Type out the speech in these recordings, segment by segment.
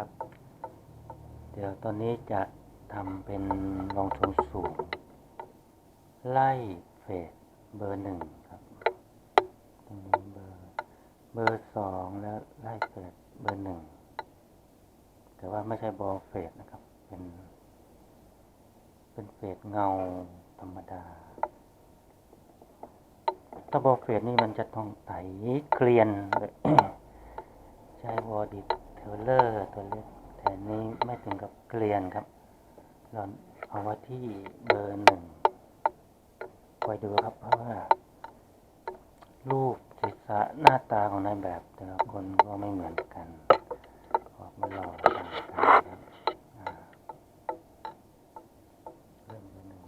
ครับ เดี๋ยวตอนนี้จะทำเป็นรองทรงสูง ไล่เฟสเบอร์หนึ่งครับ ตรงนี้เบอร์เบอร์สองแล้วไล่เฟสเบอร์หนึ่งแต่ว่าไม่ใช่บอลเฟสนะครับ เป็น เป็นเฟสเงาธรรมดาถ้าบอลเฟสนี่มันจะต้องไถเกลียนเลยใช้วอดิ ตัวเลอร์ตัวเล็กแต่นี้ไม่ถึงกับเกลียนครับ เราเอาไว้ที่เบอร์หนึ่งไว้ดูครับเพราะว่ารูปศีรษะหน้าตาของนายแบบแต่ละคนก็ไม่เหมือนกันออกมาหล่อต่างกันครับอ่าเริ่มเบอร์หนึ่ง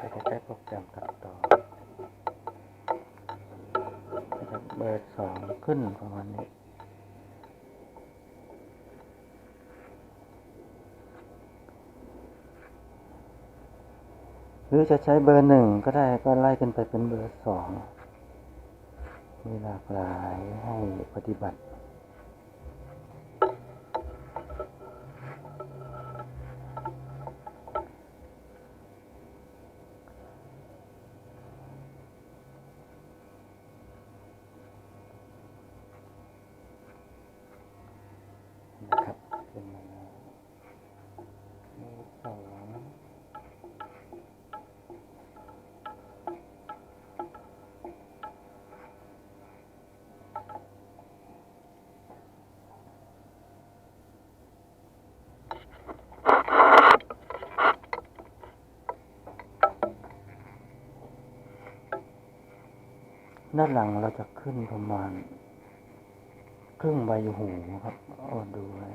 ก็จะใช้โปรแกรมตัดต่อก็ จะเบอร์สองขึ้นประมาณนี้หรือจะใช้เบอร์หนึ่งก็ได้ก็ไล่ขึ้นไปเป็นเบอร์สองมีหลากหลายให้ปฏิบัติ ด้านหลังเราจะขึ้นประมาณ ครึ่งใบหูครับอาดูไว้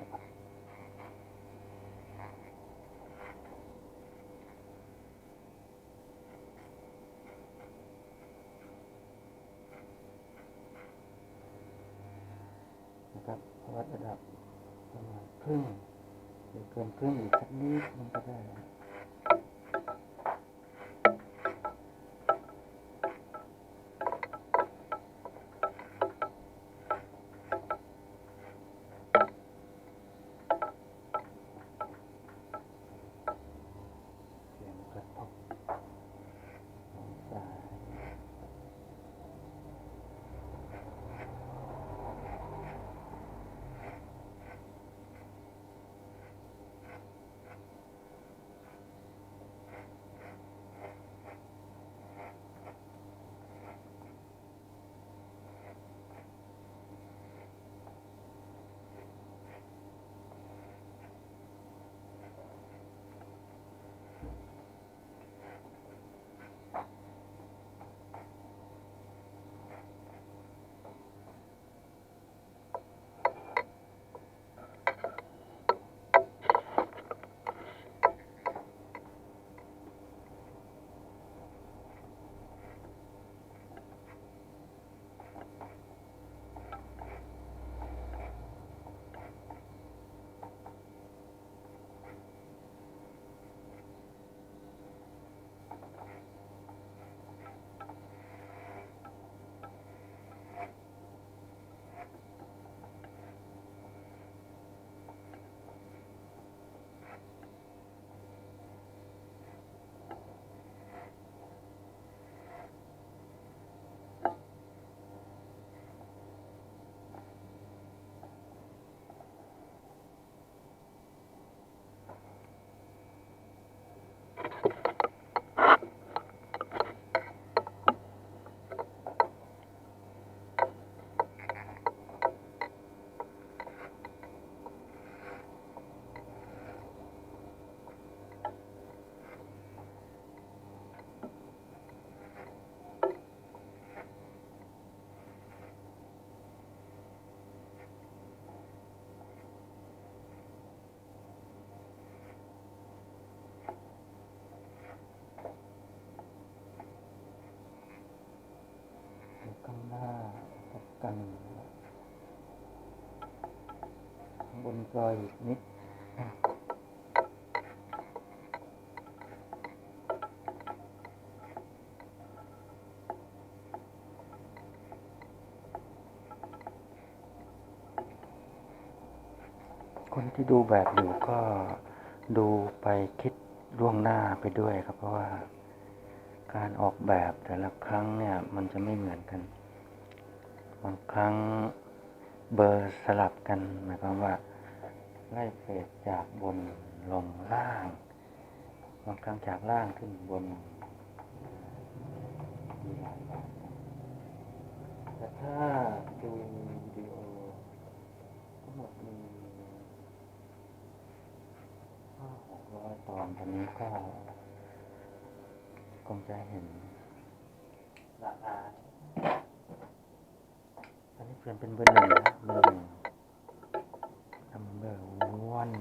กันบนกลอยอีกนิดคนที่ดูแบบอยู่ก็ดูไปคิดล่วงหน้าไปด้วยครับ เพราะว่าการออกแบบแต่ละครั้งเนี่ย มันจะไม่เหมือนกัน บางครั้งเบอร์สลับกันหมายความว่า ไล่เฟสจากบนลงล่าง บางครั้งจากล่างขึ้นบนมีหลายแบบแต่ถ้าดูวิดีโอทั้งหมดมีห้าหกร้อยตอนตอนนี้ก็คงจะเห็นหลากหลายตอนนี้ เปลี่ยนเป็นเบอร์หนึ่งเบอร์หนึ่ง number one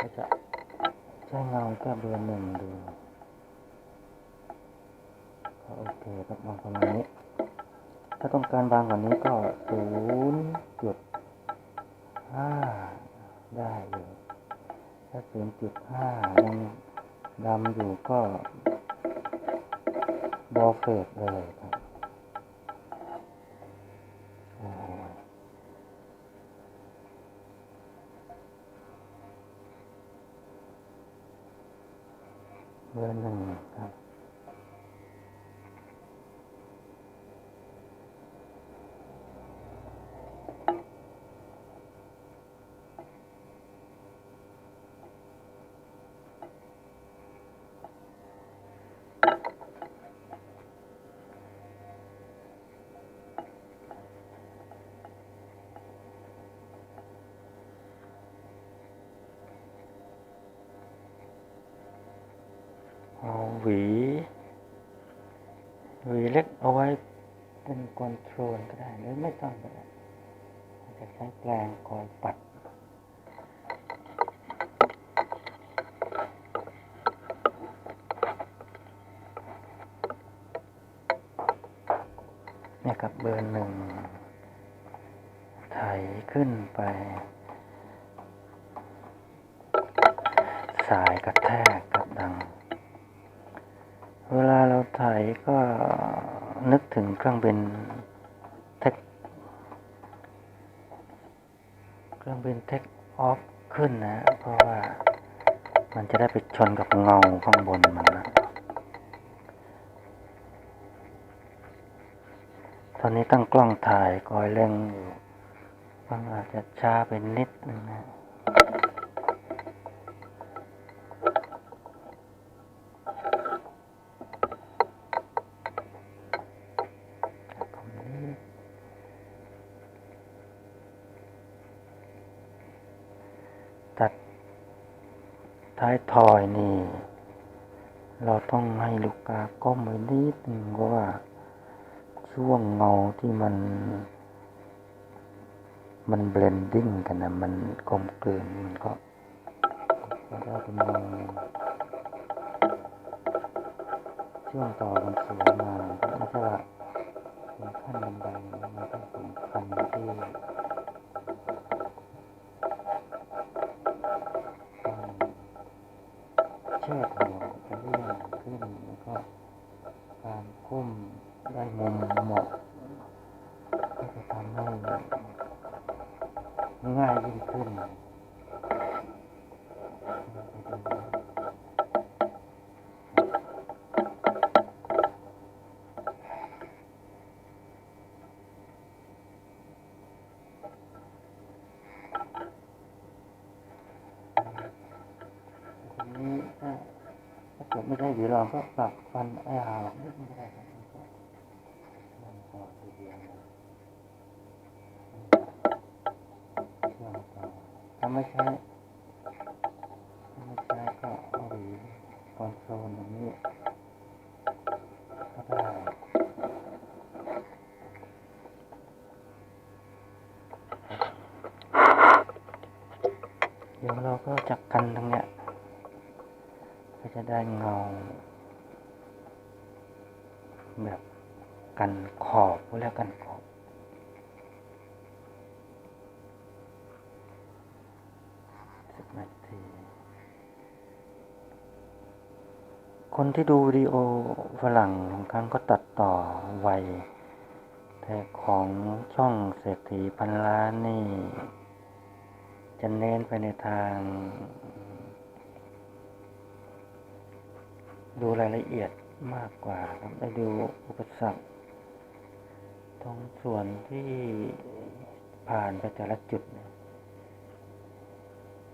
ก็จะใช้เงาแค่เบอร์หนึ่งดูก็โอเคครับมองประมาณนี้ ถ้าต้องการบางกว่านี้ก็ศูนย์จุดห้าได้อยู่ถ้าศูนย์จุดห้ายัง ดำอยู่ก็บอเฟดเลยครับโอ้โหเบอร์หนึ่งครับ เอา หวี หวีเล็กเอาไว้เป็นคอนโทรลก็ได้หรือไม่ต้องก็ได้จะใช้แปรงคอยปัดเนี่ยครับเบอร์หนึ่งไถขึ้นไป รื่องบินเทคเครื่องบินเทคออฟขึ้นนะ เพราะว่ามันจะได้ไปชนกับเงาข้างบนมันนะตอนนี้ตั้งกล้องถ่ายคอยเล็งอยู่มันอาจจะช้าไปนิดนึงนะ จากตรงนี้ตัดท้ายทอยนี่ เราต้องให้ลูกกาก้มไว้นิดนึงเพราะว่า ช่วงเงาที่ มันเบลนดิ้งกันนะมันกลมกลืนมันก็ก็ได้เป็นเงาช่วงต่อมันสวยงามไม่ใช่ว่าถึงขั้นบันไดมันต้องถึงขั้นที่การเชิดหั เดไม่ได้หวีรองก็ปรับฟันไอ้หาวนิดนึงได้ทีเดียวเลยเชื่อมต่อถ้าไม่ใช้ถ้าไม่ใช้ก็เอาหวีคอนโซลตรงนี้ก็ได้เดี๋ยวเราก็จักกันตรงเนี้ย ก็จะ ได้เงา แบบกันขอบแล้วกันขอบ สิบนาที คนที่ดูวิดีโอฝรั่งบางครั้งก็ตัดต่อไว แต่ของช่องเศรษฐีพันล้านนี่ จะเน้นไปในทาง ดูรายละเอียดมากกว่าครับได้ดูอุปสรรคตรงส่วนที่ผ่านไปแต่ละจุดเนี่ย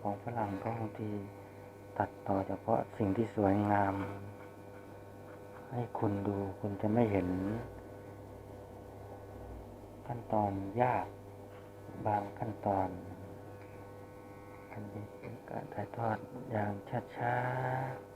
ของฝรั่งก็บางทีตัดต่อเฉพาะสิ่งที่สวยงาม ให้คุณดูคุณจะไม่เห็น ขั้นตอนยากบางขั้นตอน อันนี้เป็นการถ่ายทอดอย่างช้าๆ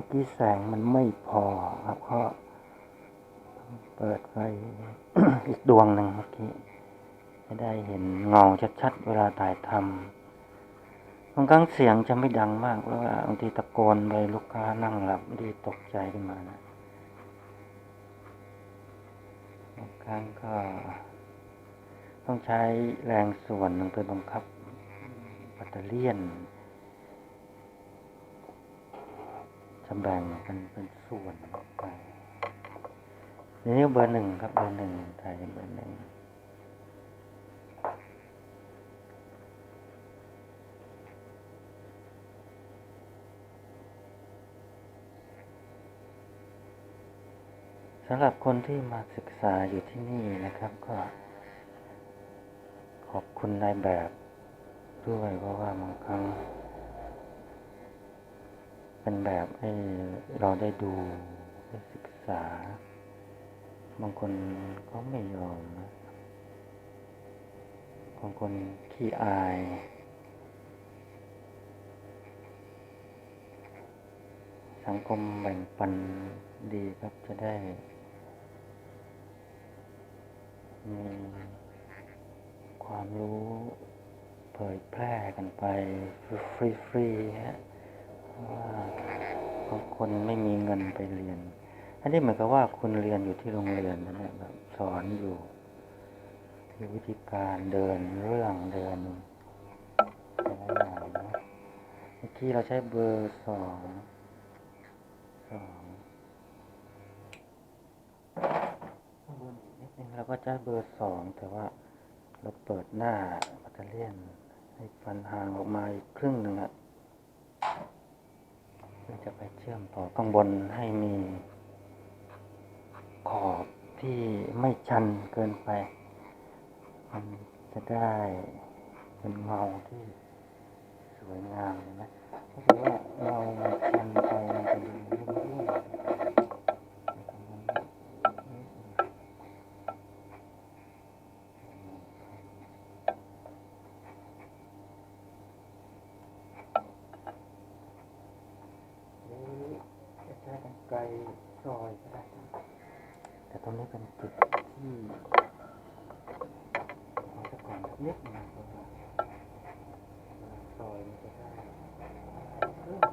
มื่อกี้แสงมันไม่พอครับเพราะเปิดไฟอีกดวงหนึ่งเมื่อกี้จะได้เห็นเงาชัดๆ เวลาถ่ายทำบางครั้งเสียงจะไม่ดังมากเพราะว่าบางทีตะโกนไปลูกค้านั่งหลับดีตกใจขึ้นมานะบางครั้งก็ ต้องใช้แรงส่วนหนึ่งไปบังคับปัตเตอร์ เลียนจะแบ่งเป็นเป็นส่วนไปนี่เบอร์หนึ่งครับเบอร์หนึ่งไทยเบอร์หนึ่งสำหรับคนที่มาศึกษาอยู่ที่นี่นะครับก็ ขอบคุณนายแบบด้วยเพราะว่าบางครั้ง เป็นแบบให้เราได้ดูได้ศึกษา บางคนก็ไม่ยอมนะบางคนขี้อาย สังคมแบ่งปันดีครับจะได้มีความรู้เผยแพร่กันไปฟรีๆฮะ เพราะว่าคนไม่มีเงินไปเรียน อันนี้เหมือนกับว่าคุณเรียนอยู่ที่โรงเรียนนะเนี่ยแบบสอนอยู่มีวิธีการเดินเรื่องเดินอะไรอย่างนะเมื่อกี้เราใช้เบอร์สองสองเราก็ใช้เบอร์สองแต่ว่าเราเปิดหน้าปัตเตอร์เลียนให้ฟันห่างออกมาอีกครึ่งหนึ่งอะ เพื่อจะไปเชื่อมต่อข้างบนให้มีขอบที่ไม่ชันเกินไป มันจะได้เป็นเงาที่สวยงามเลยนะถ้าเกิดว่าเราชันไปมันจะดูรุ่มรุ่มหรือจะ ใช้กันไกลซอยก็ได้แต่ตรงนี้เป็นจุดที่ขอาตะก่อนสักนิดหนึงเพราะว่าเวลาซอยมันจะได้เพิ่ม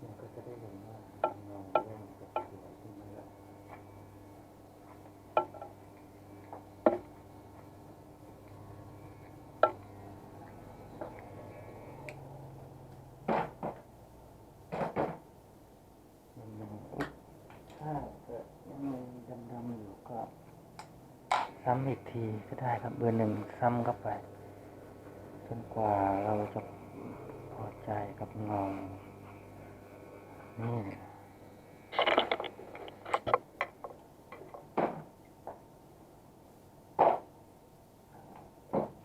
มันก็จะได้เห็นว่าเงาเริ่มจะสวยขึ้นมาแล้ว ยังยังถ้าเกิดยังมีดำๆอยู่ก็ ซ้ำอีกทีก็ได้ครับเบอร์หนึ่งซ้ำเข้าไป จนกว่าเราจะพอใจกับเงานี่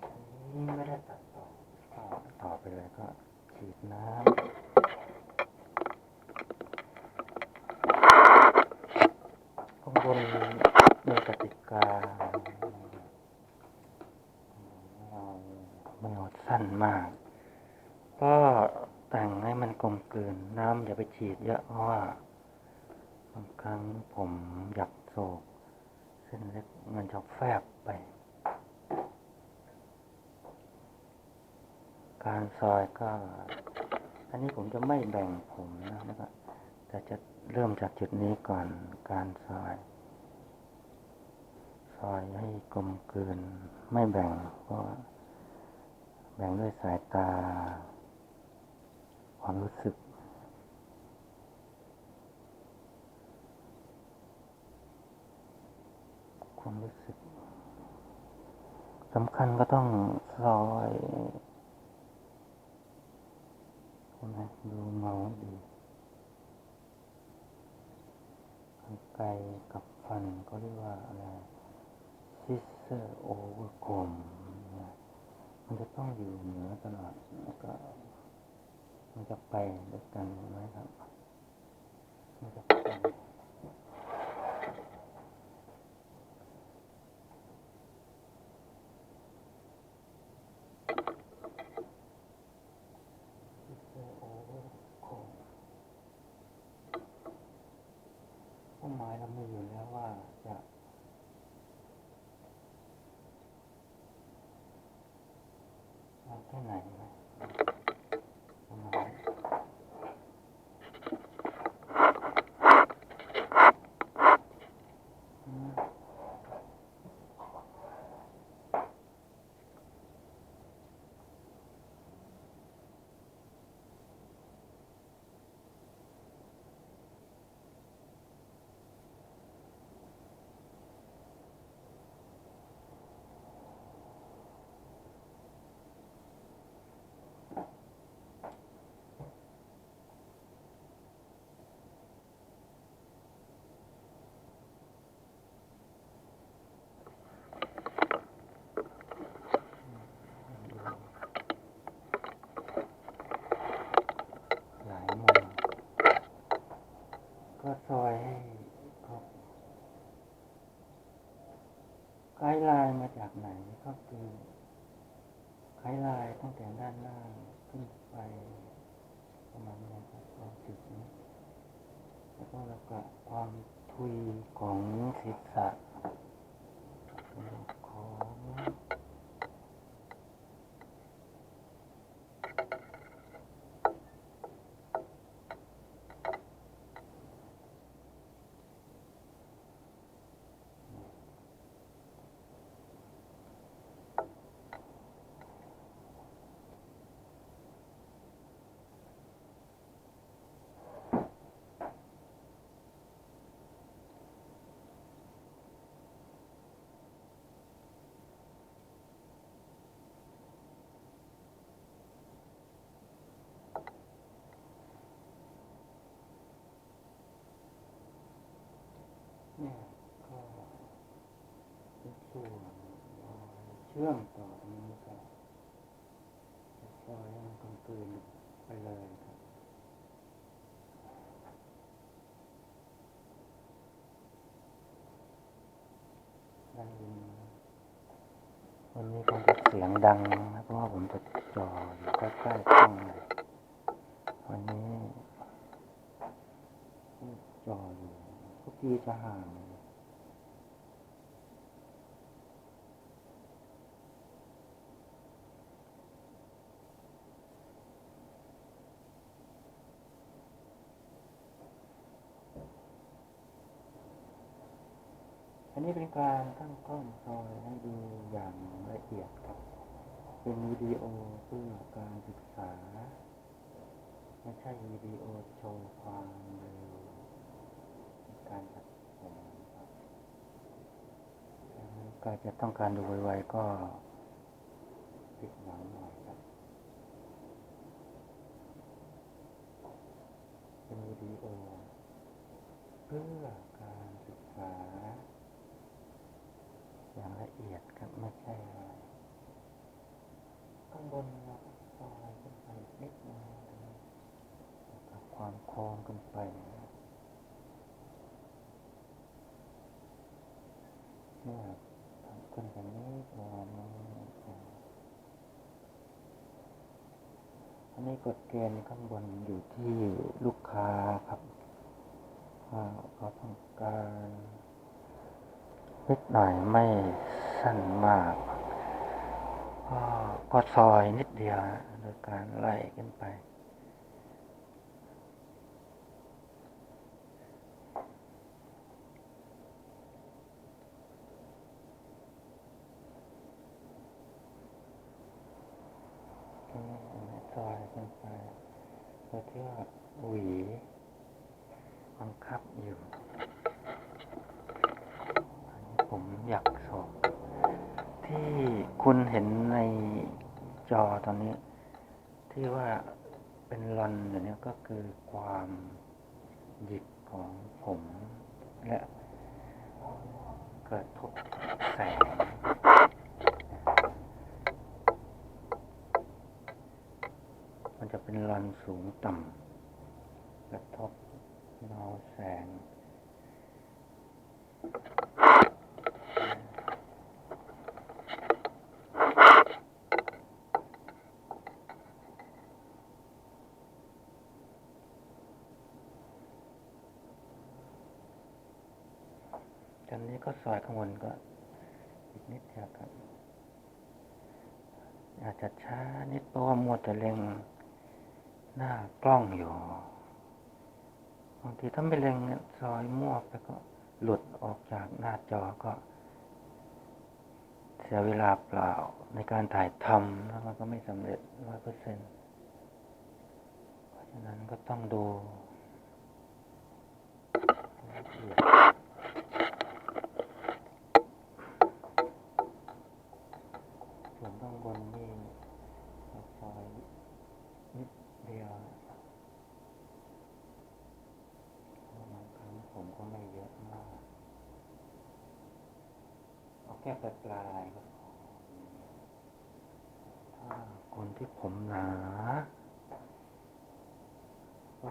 อันนี้ไม่ได้ตัดต่อต่อต่อไปเลย นมีกติกาเราไม่เอาสั้นมาก ก็แต่งให้มันกลมกลืน น้ำอย่า ไปฉีดเยอะเพราะว่าบางครั้งผมอยากโศกเส้นเล็กมันจะแฟบไป การซอยก็ อันนี้ผมจะไม่แบ่งผมนะแล้วก็แต่จะเริ่มจากจุดนี้ก่อนการซอย ซอยให้กลมกลืน ไม่แบ่งเพราะแบ่งด้วยสายตา ความรู้สึก ความรู้สึกสำคัญก็ต้องซอยใช่ไหมดูเงาให้ดีกันไกลกับฟันก็เรียกว่าอะไรซิสเซอร์โอเวอร์คมมันจะต้องอยู่เหนือตลอดแล้วก็มันจะไปด้วยกันนไหมครับมันจะไปเป้าหมายเรามีอยู่แล้วว่าจะเอาแค่ไหนนะประมาณ อืมหลายมุมก็ซอยให้ครบ ไกด์ไลายมาจากไหนก็คือไข้ลายตั้งแต่ด้านล่างขึ้นไปประมาณนี้ครับตรงจุดนี้แล้วก็แล้วก็ความทุยของศีรษะของ เนี่ยก็เป็นส่วน เชื่อมต่อตรงนี้ก็จะซอยให้มันกลมกลืนไปเลยครับ ได้ยินมวันนี้คงจะเสียงดังนะเพราะว่าผมจะจ่ออยู่ใกล้ๆกล้องเลยวันนี้จ่ออยู่ทุกทีจะห่าง อั นี้เป็นการตั้งกล้องซอยให้ดูอย่างละเอียดครับ เป็นวิดีโอเพื่อการศึกษา ไม่ใช่วิดีโอโชว์ความเร็วการตัดผมครับก็จะต้องการดูไวๆก็ติดหวังหน่อยครับ เป็นวิดีโอเพื่อการศึกษา อย่างละ เอียดครับไม่ใช่ข้างบนเราซอยขึ้นไปเล็กน้อยกับความโค้งขึ้นไปเนี่ยทำขึ้นแบบนี้ประมาณนี้อันนี้กฎเกณฑ์ข้างบนอยู่ที่ลูกค้าครับว่าเขาต้องการนิดหน่อยไม่ สั้นมาก ก็ก็ซอยนิดเดียวโดยการไล่ขึ้นไป ซอยขึ้นไปโดยที่ว่าหวีบังคับอยู่อันนี้ผมอยากสอบ ที่ คุณเห็นในจอตอนนี้ ที่ว่าเป็นรอนอย่างนี้ก็คือความหยิกของผม และเกระทบแสงมันจะเป็นรอนสูงต่ำกระทบเงาแสง ซอยข้างบนก็อีกนิดเดียวครับอาจจะช้านิดเพราะว่ามัวแต่เล็งหน้ากล้องอยู่บางทีถ้าไม่เล็งนี่ซอยมั่วไปก็หลุดออกจากหน้าจอก็ เสียเวลาเปล่าในการถ่ายทำแล้วมันก็ไม่สำเร็จร้อยเปอร์เซ็นต์เพราะฉะนั้นก็ต้องดูละเอียด ส่วนข้างบนนี่เราซอยนิดเดียวบางครั้งผมก็ไม่เยอะมาก เอาแค่ปลายปลายๆก็พอถ้าคนที่ผมหนา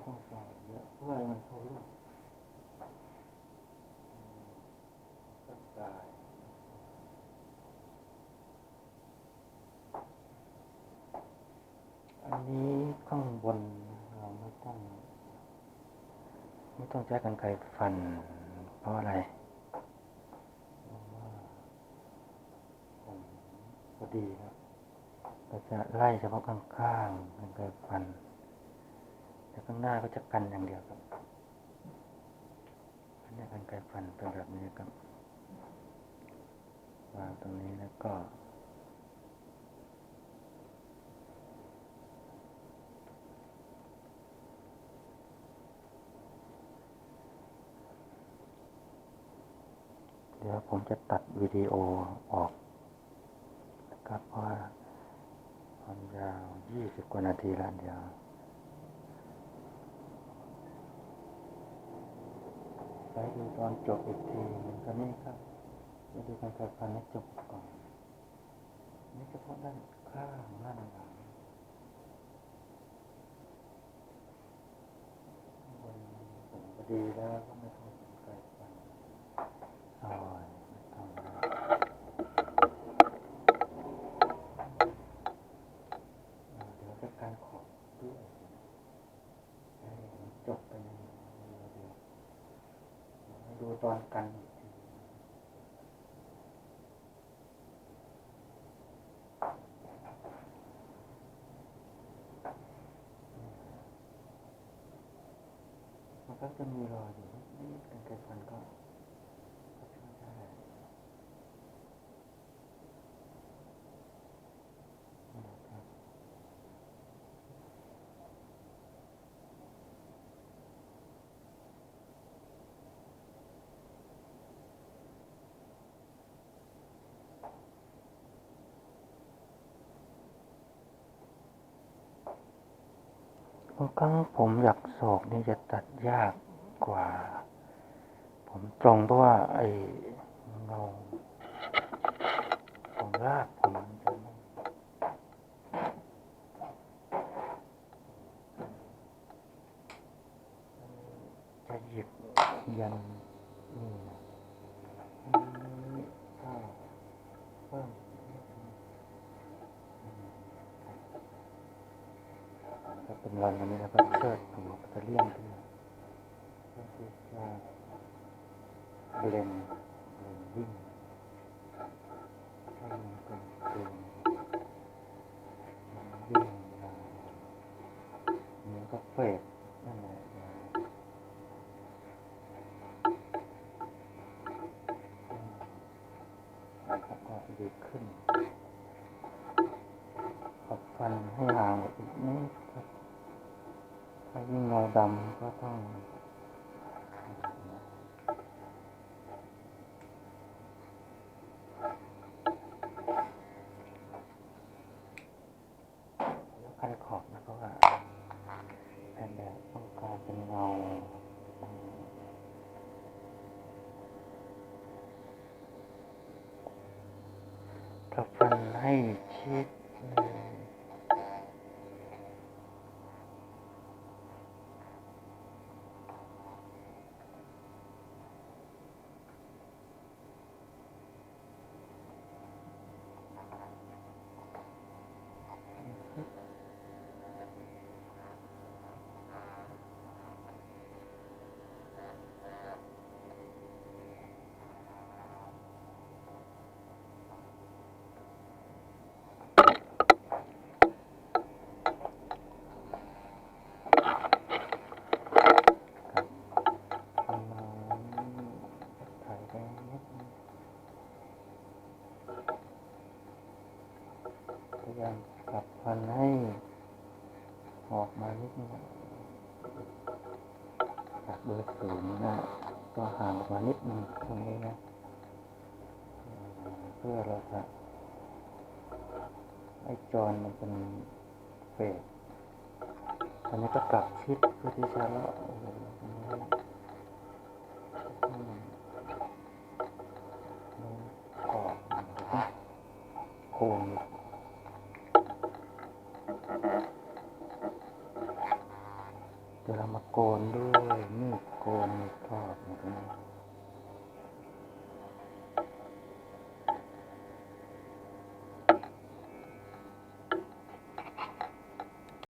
ก็ต้องใส่เยอะเพื่อให้มันเข้ารูปอืมปลายปลายอันนี้ข้างบนเราไม่ต้องไม่ต้องใช้กรรไกรฟัน เพราะอะไรเพราะว่าผมพอดีครับเราจะไล่เฉพาะข้างๆกรรไกรฟัน ข้างหน้าก็จะกันอย่างเดียวครับอันนี้กรรไกรฟันเป็นแบบนี้ครับวางตรงนี้แล้วก็เดี๋ยวผมจะตัดวิดีโอออกนะครับเพราะความยาวยี่สิบกว่านาทีแล้วเดี๋ยว ไปดูตอนจบอีกทีตอนนี้ครับไปดูการแข่งขันให้จบก่อนนี่เฉพาะด้านข้างด้านหลังข้างบนผมก็ดีแล้วก็ไม่ต้องไกลกัน ซอยไม่ต้องแล้วอ่าเดี๋ยวจะการขอบด้วยให้มันจบไปในเดียวเดียวให้ดูตอนกันอีกทีมัน ก็จะมีรอยอยู่นิดๆกันไกลฟันก็ช่วยได้นะครับ บางครั้งผมอยากศอกนี่จะตัดยากกว่า ผมตรงเพราะว่าไอ้เงาของรากผมมันจะไม่จะหยิบยันนี่นะนี่ ก็เพิ่มก็ เป็นรอยอันนี้แล้วก็เชิดหัวแบตเตอรี่ยนขึ้นมาเพื่อที่เบลน ก็ต้องคันขอบนะเพราะว่าแผ่นแบบต้องการเป็นเงา พยายามปรับฟันให้ออกมานิดนึงจากเบอร์ศูนย์นะ ก็ห่างออกมานิดนึงตรงนี้นะ เพื่อเราจะให้จอนมันเป็นเฟสอันนี้ก็กลับชิดเพื่อที่จะเลาะตรงนี้อืมนี่ขอบ โ